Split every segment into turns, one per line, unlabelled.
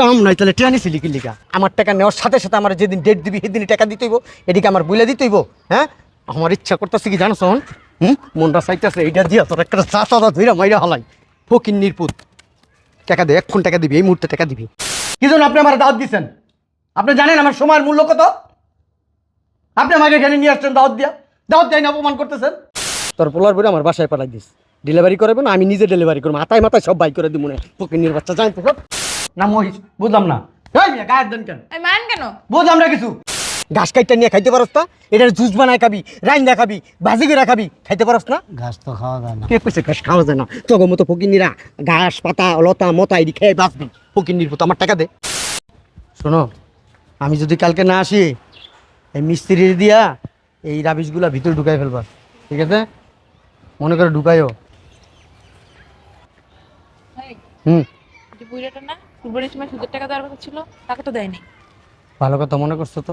কাম নাই, তাহলে ট্রেনে ছিলি কি লিগা? আমার টাকা নেওয়ার সাথে সাথে আমার যেদিন ডেট দিবি, সেদিনই টাকা দিতে হইব, এদিকে আমার বইলে দিতে হইব হ্যাঁ? আমার ইচ্ছা করতেছে কি জানো শোন? হুম? মনটা চাইতেছে, এইটা দিয়া তোর একটা চা চাচা ধইরা মাইরা হলাই। ফকির নির্পুত টাকা দে এক্ষণ টাকা দিবি, এই মুহূর্তে টাকা দিবি। কি জন্য আপনি আমার দাওয়াত দিচ্ছেন আপনি জানেন আমার সময়ের মূল্য কত? আপনি আমাকে এখানে নিয়ে আসছেন দাওয়াত দিয়া। দাওয়াত দেয় না, অপমান করতেছেন। তোর পোলার বলে আমার বাসায় পাঠাই দিস। ডেলিভারি করবে না, আমি নিজে ডেলিভারি করব মাথায় মাথায় সব বাই করে দিব মনে ফকির বাচ্চা জানি তো সব না মহিষ বুঝলাম না। এই মিয়া, গায়ের দেন কেন?
আমি মান কেন?
বুঝলাম না কিছু। ঘাস কাইটটা নিয়ে খাইতে পারস না এটার জুস বানায় খাবি রাইন্দা খাবি ভাজি করে খাবি খাইতে পারস না?
ঘাস তো খাওয়া যায় না।
কে কইছে ঘাস খাওয়া যায় না? তোর মতো ঘাস পাতা লতা মতা এটি খেয়ে বাঁচবি। মতো আমার টাকা দে। শোনো আমি যদি কালকে না আসি এই মিস্ত্রি দিয়া এই রাবিশগুলা ভিতরে ঢুকাই ফেলবা। ঠিক আছে? মনে করে ঢুকাইও।
এই,
হুম।
না কুরবানির সময় সুদের টাকা দেওয়ার কথা ছিল টাকা তো দেয়নি।
ভালো কথা মনে করছ তো?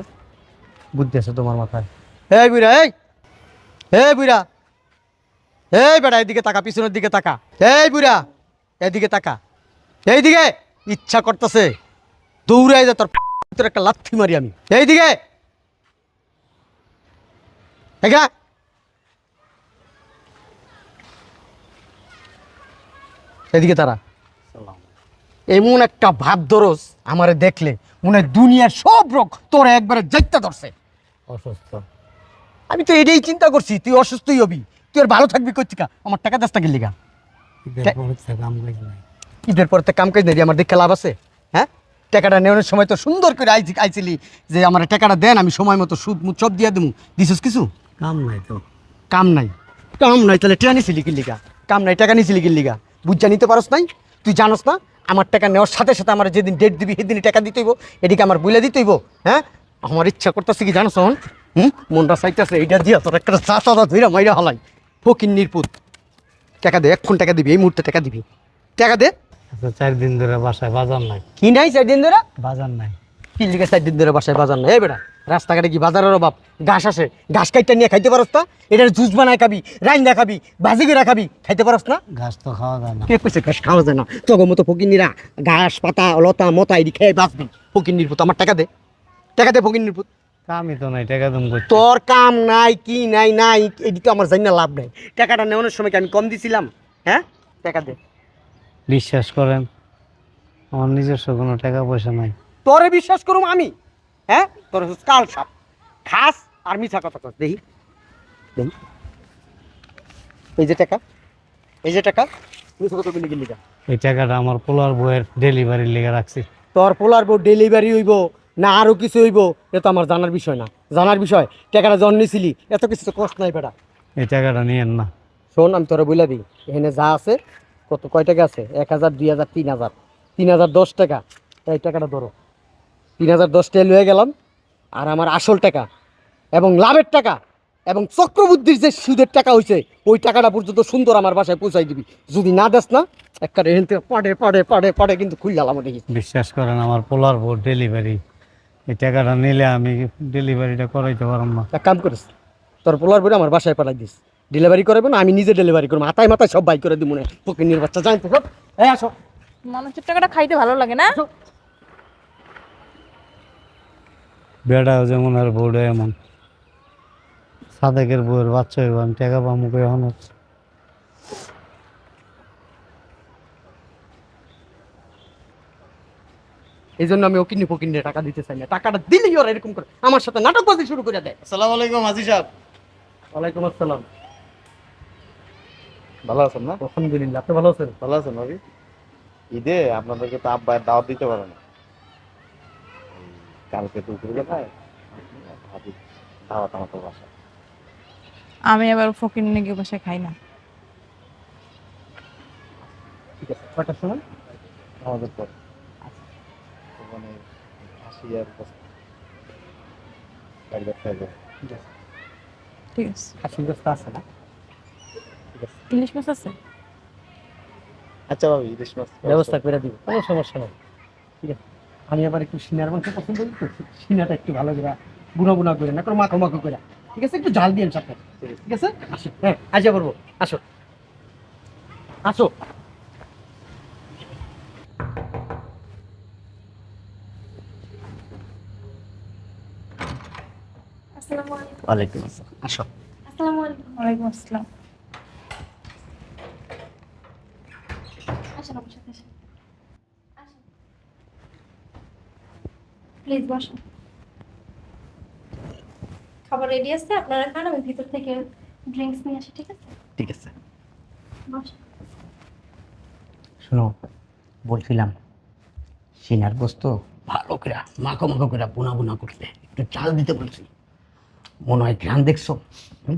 বুদ্ধি আছে তোমার মাথায়। এই বুড়া এই! এই বুড়া! এই বেড়া এদিকে তাকা পিছনের দিকে তাকা। এই বুড়া এদিকে তাকা। এইদিকে! ইচ্ছা করতেছে দৌড়াই যা তোর তোর একটা লাথি মারি আমি। এইদিকে! এগা এদিকে তারা। এমন একটা ভাব ধরস আমারে দেখলে মনে হয় দুনিয়ার সব রোগ তোর একবারে যাইতে ধরছে।
অসুস্থ।
আমি তো এটাই চিন্তা করছি তুই অসুস্থই হবি তুই আর ভালো থাকবি কর্তিকা আমার টাকা দাস টাকা লিগা?
ঈদের পরে
তো কাম কাজ নেই। আমার দেখে লাভ আছে হ্যাঁ? টাকাটা নেওয়ার সময় তো সুন্দর করে আইছি আইছিলি যে আমার টাকাটা দেন আমি সময় মতো সুদ মুদ সব দিয়ে দেবো দিছিস কিছু?
কাম নাই তো।
কাম নাই। কাম নাই তাহলে ট্রেনে ছিলি কি লিগা? কাম নাই টাকা নিছিলি কি লিগা? বুঝা নিতে পারস নাই? তুই জানোস না? আমার টাকা নেওয়ার সাথে সাথে আমার যেদিন ডেট দিবি সেদিনই টাকা দিতে হইব। এদিকে আমার বইলে দিতে হইব হ্যাঁ? আমার ইচ্ছা করতেছে কি জানোস হন হুম? মনটা চাইতেছে এইটা দিয়া তোর একটা চাচা ধইরা মাইরা হলাই। ফকির নির্পুত টাকা দে এক্ষণ টাকা দিবি এই মুহূর্তে টাকা দিবি। টাকা দে।
আচ্ছা চার দিন ধরে বাসায় বাজার নাই।
কি নাই চার দিন ধরে?
বাজার নাই।
কি লিখে চার দিন ধরে বাসায় বাজার নাই? এই বেটা। রাস্তাঘাটে কি বাজারের অভাব? ঘাস আসে। ঘাস কাইটটা নিয়ে খাইতে পারস না? এটার জুস বানায় খাবি রাইন্দা খাবি ভাজি করে খাবি খাইতে পারস না?
ঘাস তো খাওয়া যায় না।
কে কইছে ঘাস খাওয়া যায় না? তোর মতো ফকিন্নিরা ঘাস পাতা লতা মতা এটি খেয়ে বাঁচবি। ফকিন্নির পুত আমার টাকা দে। টাকা দে ফকিন্নির পুত।
কামই তো নাই টাকা দম করছি।
তোর কাম নাই কি নাই নাই এটি তো আমার জানি না লাভ নাই। টাকাটা নেওয়ানোর সময় কি আমি কম দিছিলাম? হ্যাঁ? টাকা দে।
বিশ্বাস করেন আমার নিজস্ব কোনো টাকা পয়সা নাই।
তোরে বিশ্বাস করুম আমি? হ্যাঁ? তোর কাল সাপ। খাস আর মিছা কথা কস দেখি। দেখি। এই যে টাকা এই যে টাকা মিছা কথা বলি গেলি
এই টাকাটা আমার পোলার বইয়ের ডেলিভারির লেগে রাখছি।
তোর পোলার বউ ডেলিভারি হইব না আরও কিছু হইব এটা আমার জানার বিষয় না। জানার বিষয় টাকাটা জন্মেছিলি এত কিছু তো কষ্ট নাই বেটা।
এই টাকাটা নিয়েন না।
শোন আমি তোরা বলে দিই এখানে যা আছে কত কয় টাকা আছে? এক হাজার দুই হাজার তিন হাজার। তিন হাজার দশ টাকা। এই টাকাটা ধরো। তিন হাজার দশ টাকা লয়ে গেলাম আর আমার আসল টাকা এবং লাভের টাকা এবং চক্রবুদ্ধির যে সুদের টাকা হয়েছে ওই টাকাটা পর্যন্ত সুন্দর আমার বাসায় পৌঁছাই দিবি। যদি না দেস না একটা এখান থেকে পাড়ে পাড়ে পাড়ে পাড়ে কিন্তু খুললাম দেখি
বিশ্বাস করেন আমার পোলার বউ ডেলিভারি এই টাকাটা নিলে আমি ডেলিভারিটা করাইতে পারব না।
এক কাম করিস তোর পোলার বলে আমার বাসায় পাঠাই দিস। ডেলিভারি করবে না আমি নিজে ডেলিভারি করব। মাথায় মাথায় সব বাই করে দিব মনে পকিনির বাচ্চা জানি তো সব এই আসো।
মানুষের টাকাটা খাইতে ভালো লাগে না?
বেড়াও যেমন আর বউটা এমন। সাদেকের বউয়ের বাচ্চা হইব আমি টাকা পাবো কই এখন হচ্ছে?
এই জন্য আমি ওকিনি ফকিনে টাকা দিতে চাই না। টাকাটা দিলেই ওরা এরকম করে। আমার সাথে নাটকবাজি শুরু করে দেয়।
আসসালামু আলাইকুম হাজি সাহেব।
ওয়ালাইকুম আসসালাম।
ভালো আছেন না?
আলহামদুলিল্লাহ আপনি ভালো আছেন?
ভালো আছেন ভাবি। ঈদে আপনাদেরকে তো আব্বায়ের দাওয়াত দিতে পারে না। এই কালকে দুপুর বেলায় ভাবি দাওয়াত আমাকে বাসা
আমি আবার ফকির নিয়ে বসে খাই না।
ঠিক আছে কয়টার সময়
আমাদের পর। মানে হাসি আর বসে। একবার খাইবে
ঠিক আছে।
ঠিক আছে।
খাসির ব্যবস্থা আছে না? ঠিক আছে।
ইলিশ মাছ আছে?
আচ্ছা ভাবি ইলিশ মাছ।
ব্যবস্থা করে দিব। কোনো সমস্যা নেই। ঠিক আছে। আমি আবার একটু সিনার মাংস পছন্দ করি তো সিনাটা একটু ভালো করে গুনা গুনা করে না করে মাখো মাখো করে। ঠিক আছে? একটু জাল দিয়ে সাথে। ঠিক আছে? আসো। হ্যাঁ আজ করব। আসো। আসো।
আসসালামু আলাইকুম।
আসো।
আসসালামু আলাইকুম। ওয়া আলাইকুম আসসালাম। প্লিজ বসুন খাবার রেডি আছে আপনারা খান আমি ভিতর থেকে ড্রিঙ্কস নিয়ে আসি ঠিক আছে?
ঠিক আছে।
বসুন
শোনো বলছিলাম সিনার গোস্ত ভালো করে মাখো মাখো করে বোনা বোনা করতে। একটু চাল দিতে বলছি। মনে হয় ঘ্রাণ দেখছ? হুম?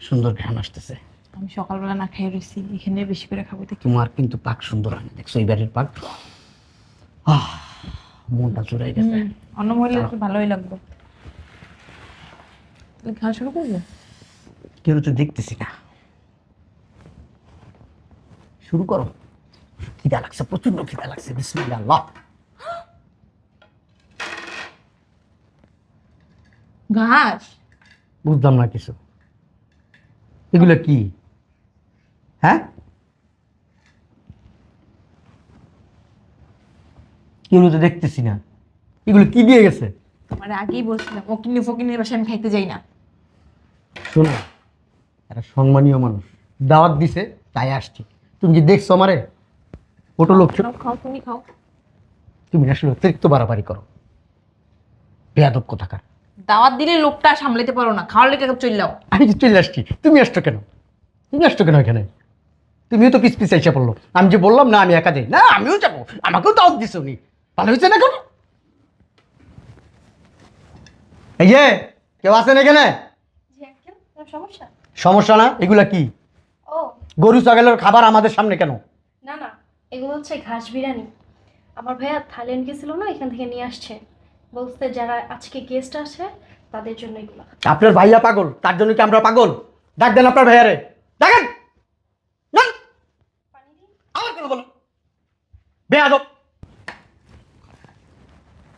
সুন্দর ঘ্রাণ আসতেছে।
আমি সকালবেলা না খেয়ে রয়েছি এখানে বেশি করে খাব দেখি।
তোমার কিন্তু পাক সুন্দর হয় না দেখছ এই বাড়ির পাক? আহ, মনটা চুরাই গেছে।
অন্য মহিলা ভালোই লাগবে। খাওয়া শুরু করব?
কেউ তো দেখতেছি না। শুরু করো। খিদা লাগছে প্রচণ্ড খিদা লাগছে। বিসমিল্লাহ।
ঘাস?
বুঝলাম না কিছু। এগুলো কি? হ্যাঁ? কেউ তো দেখতেছি না। এগুলো কি দিয়ে গেছে?
তোমার আগেই বলছিলাম ও কিনে ফকিনের বাসায় আমি খাইতে যাই না।
শোনো একটা সম্মানীয় মানুষ দাওয়াত দিছে তাই আসছি। তুমি কি দেখছ আমারে? ওটো লোক
খাও তুমি খাও।
তুমি আসলে অতিরিক্ত বাড়াবাড়ি করো। বেয়াদব কোথাকার।
দাওয়াত দিলে লোকটা সামলাতে পারো না খাওয়ার লেগে চললাও
আমি যে চলে আসছি তুমি আসছো কেন? তুমি আসছো কেন এখানে? তুমিও তো পিস পিস এসে পড়ল। আমি যে বললাম না আমি একা যাই। না আমিও যাব। আমাকেও দাওয়াত দিছো নি ভালো হয়েছে না কেন? এই যে কেউ আছেন এখানে?
সমস্যা?
সমস্যা না? এগুলা কি?
ও।
গরু ছাগলের খাবার আমাদের সামনে কেন?
না না এগুলো হচ্ছে ঘাস বিরিয়ানি। আমার ভাইয়া থাইল্যান্ড গেছিল না এখান থেকে নিয়ে আসছে। বলতে যারা আজকে গেস্ট আসে তাদের জন্য এগুলো।
আপনার ভাইয়া পাগল তার জন্য কি আমরা পাগল? ডাক দেন আপনার ভাইয়ারে। ডাকেন! ডাক। আবার কেন বলো বেয়াদব!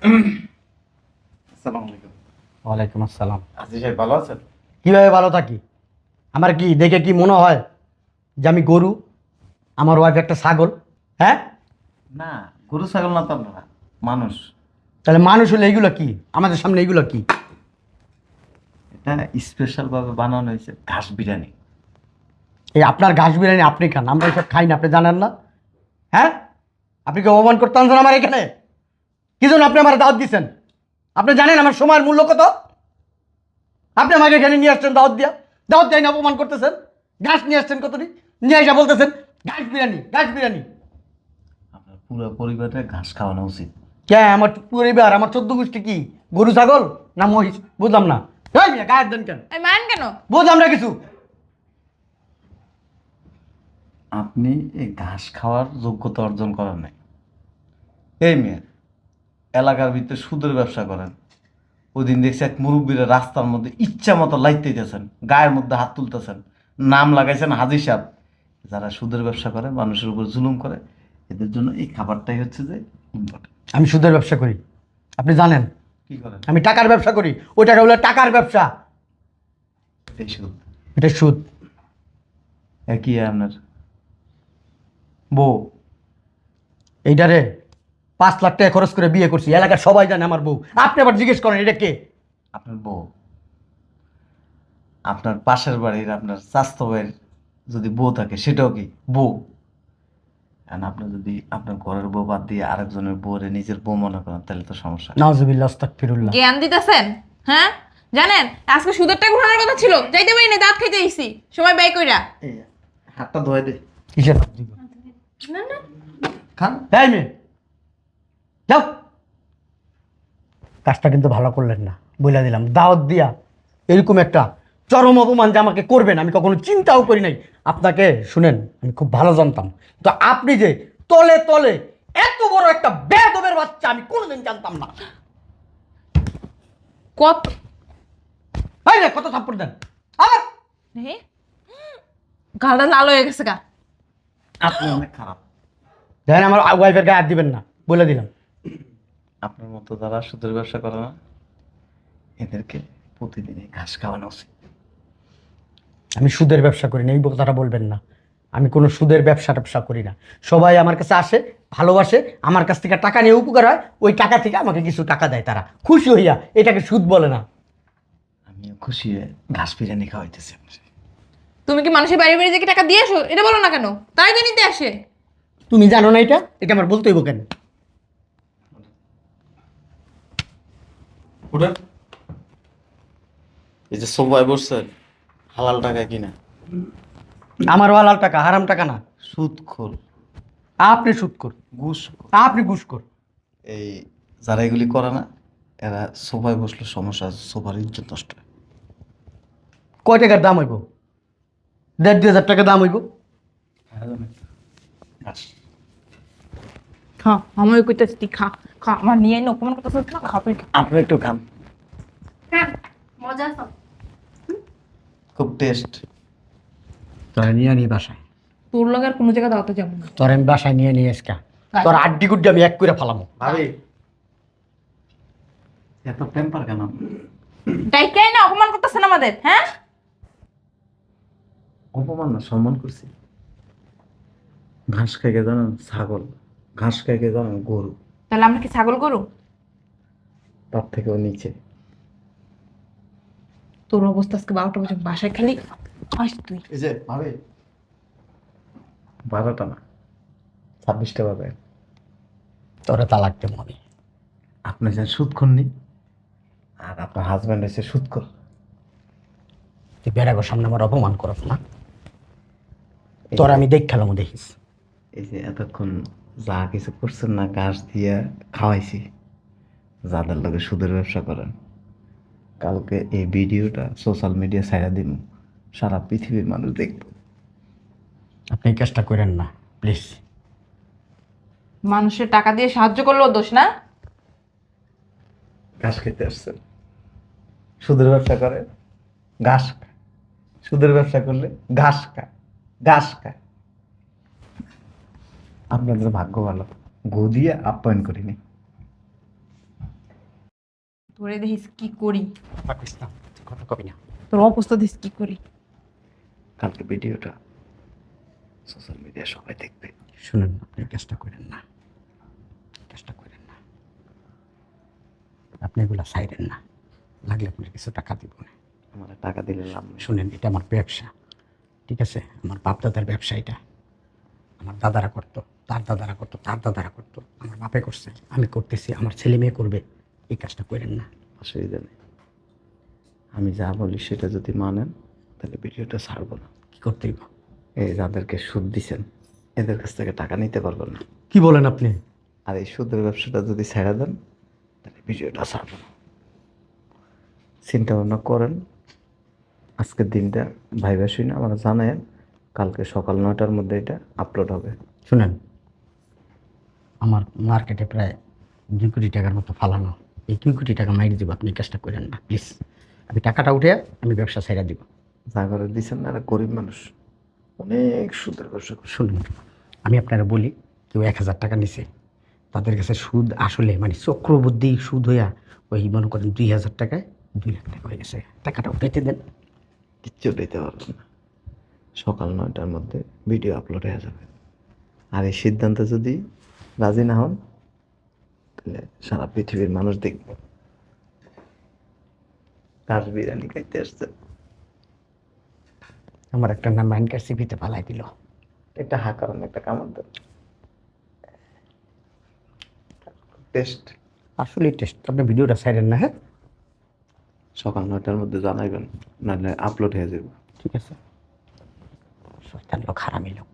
আসসালামু আলাইকুম।
ওয়ালাইকুম আসসালাম।
আজি সাহেব ভালো আছেন?
কীভাবে ভালো থাকি? আমার কি দেখে কি মনে হয় যে আমি গরু? আমার ওয়াইফ একটা ছাগল। হ্যাঁ?
না গরু ছাগল না তো আপনারা মানুষ।
তাহলে মানুষ হলে এইগুলো কি? আমাদের সামনে এইগুলো কি?
এটা স্পেশাল ভাবে বানানো হয়েছে ঘাস বিরিয়ানি।
এই আপনার ঘাস বিরিয়ানি আপনি খান আমরা এসব খাই না আপনি জানেন না? হ্যাঁ? আপনি কি অপমান করতে আনছেন আমার এখানে? কি জন্য আপনি আমার দাওয়াত দিচ্ছেন আপনি জানেন আমার সময়ের মূল্য কত? আপনি আমাকে এখানে নিয়ে আসছেন দাওয়াত দিয়া। দাওয়াত দিয়ে না অপমান করতেছেন। ঘাস নিয়ে আসছেন কতটি? নিয়ে এসে বলতেছেন ঘাস বিরিয়ানি ঘাস বিরিয়ানি।
আপনার পুরো পরিবারে ঘাস খাওয়ানো উচিত।
কে আমার পরিবার আমার চোদ্দ গোষ্ঠী কি? গরু ছাগল না মহিষ? বুঝলাম না। এই গায়ের দেন কেন?
মান কেন?
বুঝলাম না কিছু।
আপনি এই ঘাস খাওয়ার যোগ্যতা অর্জন করেন নাই। এই মেয়ে এলাকার ভিতরে সুদের ব্যবসা করেন। ওই দিন দেখছি এক মুরব্বীরা রাস্তার মধ্যে ইচ্ছা মতো লাইতে দিতেছেন গায়ের মধ্যে হাত তুলতেছেন নাম লাগাইছেন হাজি সাহেব। যারা সুদের ব্যবসা করে মানুষের উপর জুলুম করে এদের জন্য এই খাবারটাই হচ্ছে যে
আমি সুদের ব্যবসা করি। আপনি জানেন?
কি করেন?
আমি টাকার ব্যবসা করি। ওই টাকা হলো টাকার ব্যবসা।
এই সুদ।
এটা সুদ।
একই আপনার। বউ।
এইটারে পাঁচ লাখ টাকা খরচ করে বিয়ে করছি এলাকার সবাই জানে আমার বউ। আপনি আবার জিজ্ঞেস করেন এটা কে?
আপনার বউ। আপনার পাশের বাড়ির আপনার স্বাস্থ্য ভাইয়ের যদি বউ থাকে সেটাও কি? বউ। আর আপনি যদি আপনার ঘরের বউ বাদ দিয়ে আরেকজনের বউরে নিজের বউ মনে করেন তাহলে তো সমস্যা
নাজুবিল্লাহ আস্তাগফিরুল্লাহ।
জ্ঞান দিতেছেন? হ্যাঁ? জানেন আজকে সুদের টাকা ঘোরানোর কথা ছিল যাইতে পারি না দাঁত খাইতে আইছি। সময় ব্যয় কইরা।
হাতটা ধোয় দে।
কিসের
না না।
খান।
এই মেয়ে। যাও। কাজটা কিন্তু ভালো করলেন না বলে দিলাম। দাওয়াত দিয়া এরকম একটা চরম অপমান যে আমাকে করবেন আমি কখনো চিন্তাও করি নাই। আপনাকে শুনেন আমি খুব ভালো জানতাম। তো আপনি যে তলে তলে এত বড় একটা বেদবের বাচ্চা আমি কোনোদিন জানতাম না।
কত?
এই রে কত থাপ্পড় দেন? আবার?
গালটা লাল হয়ে গেছে গা।
আপনি অনেক খারাপ।
দেখেন আমার ওয়াইফের গায়ে হাত দিবেন না বলে দিলাম।
আপনার মতো যারা সুদের ব্যবসা করে না এদেরকে প্রতিদিনই ঘাস খাওয়ানো উচিত।
আমি সুদের ব্যবসা করি না এই কথাটা বলবেন না। আমি কোনো সুদের ব্যবসা ট্যাবসা করি না। সবাই আমার কাছে আসে ভালোবাসে আমার কাছ থেকে টাকা নিয়ে উপকার হয় ওই টাকা থেকে আমাকে কিছু টাকা দেয় তারা। খুশি হইয়া এটাকে সুদ বলে না।
আমি আমিও খুশি হয়ে ঘাস বিরিয়ানি খাওয়াইতেছি
তুমি কি মানুষের বাড়ি বাড়ি থেকে টাকা দিয়ে আসো? এটা বলো না কেন? তাই তো নিতে আসে।
তুমি জানো না এটা? এটা আমার বলতে হইব কেন?
উঠেন। এই যে সোফায় বসছেন হালাল টাকা কিনা?
আমার হালাল টাকা হারাম টাকা না।
সুদ খোল
আপনি সুদ কর
ঘুষ
আপনি ঘুষ কর
এই যারা এগুলি করে না এরা সোফায় বসলে সমস্যা সোফার ইজ্জত নষ্ট হয়।
কয় টাকার দাম হইব? দেড় দুই হাজার টাকা দাম হইব।
খা আমার কইতেছি খা। আমার নিয়ে অপমান করতেছ না খাবে
আপনি একটু খান
হ্যাঁ মজা
খুব টেস্ট
তোরা নিয়ে নিয়ে বাসায়।
তোর লগে আর কোনো দাওয়াতে যাব না।
তোর আমি বাসায় নিয়ে নিয়ে এসকা। তোর আড্ডি গুড্ডি আমি এক করে ফেলামো।
ভাবি এত টেম্পার কেন?
না অপমান করতেছেন আমাদের হ্যাঁ?
অপমান না সম্মান করছি। ঘাস খাইকে জানেন ছাগল ঘাস খাইকে জানেন গরু।
তাহলে আমরা কি ছাগল গরু?
তার থেকেও নিচে।
তোর অবস্থা আজকে বারোটা বছর বাসায় খালি আস তুই।
এই যে ভাবি। বারোটা না ছাব্বিশটা পাবে
তোরা তালাক দেবো আমি।
আপনি যেন সুদ খুননি? আর আপনার হাজব্যান্ড হয়েছে সুদ কর
তুই বেড়াগোর সামনে আমার অপমান করস না। তোর আমি দেখ খেলাম দেখিস।
এই যে এতক্ষণ যা কিছু করছেন না ঘাস দিয়ে খাওয়াইছি। যাদের লোকে সুদের ব্যবসা করেন। কালকে এই ভিডিওটা সোশ্যাল মিডিয়া ছাইড়া দিন সারা পৃথিবীর মানুষ দেখবে।
আপনি এই কাজটা করেন না প্লিজ
মানুষের টাকা দিয়ে সাহায্য করলেও দোষ না?
ঘাস খেতে আসছেন। সুদের ব্যবসা করে ঘাস খায় সুদের ব্যবসা করলে ঘাস খায় ঘাস খায় আপনাদের ভাগ্য ভালো। গো দিয়ে আপ্যায়ন করিনি।
তোরে দেখিস কি করি।
কথা কবি না।
তোর অবস্থা দেখিস কি করি।
কালকে ভিডিওটা সোশ্যাল মিডিয়া সবাই দেখবে।
শুনেন আপনি কাজটা করেন না। কাজটা করেন না। আপনি এগুলা চাইলেন না। লাগলে আপনার কিছু টাকা দিব না।
আমার টাকা দিলে লাভ নেই।
শুনেন এটা আমার ব্যবসা। ঠিক আছে? আমার বাপ দাদার ব্যবসা এটা। আমার দাদারা করতো তার দাদারা করতো তার দাদারা করতো আমার বাপে করছে আমি করতেছি আমার ছেলে মেয়ে করবে এই কাজটা করেন না।
অসুবিধা নেই। আমি যা বলি সেটা যদি মানেন তাহলে ভিডিওটা ছাড়বো না।
কি করতে
এই যাদেরকে সুদ দিছেন এদের কাছ থেকে টাকা নিতে পারবেন না।
কি বলেন আপনি?
আর এই সুদের ব্যবসাটা যদি ছেড়ে দেন তাহলে ভিডিওটা ছাড়বো না। চিন্তা ভাবনা করেন আজকের দিনটা ভাইবা শুনে আমার জানায় কালকে সকাল নয়টার মধ্যে এটা আপলোড হবে।
শুনেন আমার মার্কেটে প্রায় দুই কোটি টাকার মতো ফালানো। এই দুই কোটি টাকা মাইরে দিব আপনি কাজটা করেন না প্লিজ আমি টাকাটা উঠে আমি ব্যবসা ছেড়ে দিব।
যা করে দিচ্ছেন না গরিব মানুষ। অনেক সুদের ব্যবসা করে
শুনুন আমি আপনারা বলি কেউ এক হাজার টাকা নিছে তাদের কাছে সুদ আসলে মানে চক্রবৃদ্ধি সুদ হইয়া ওই মনে করেন দুই হাজার টাকায় দুই লাখ টাকা হয়ে গেছে। টাকাটা উঠাইতে দেন।
কিচ্ছু দিতে পারবেন না। সকাল নয়টার মধ্যে ভিডিও আপলোড হয়ে যাবে। আর এই সিদ্ধান্তে যদি রাজি না হন তাহলে সারা পৃথিবীর মানুষ দেখবে। বিরিয়ানি খাইতে আসছে।
আমার একটা নাম পালাই দিল।
একটা হা কারণ একটা কামড় দেন টেস্ট
আসলে টেস্ট আপনি ভিডিওটা ছাইরেন না হ্যাঁ?
সকাল নয়টার মধ্যে জানাইবেন নাহলে আপলোড হয়ে যাবে
ঠিক আছে। শয়তান লোক। হারামি লোক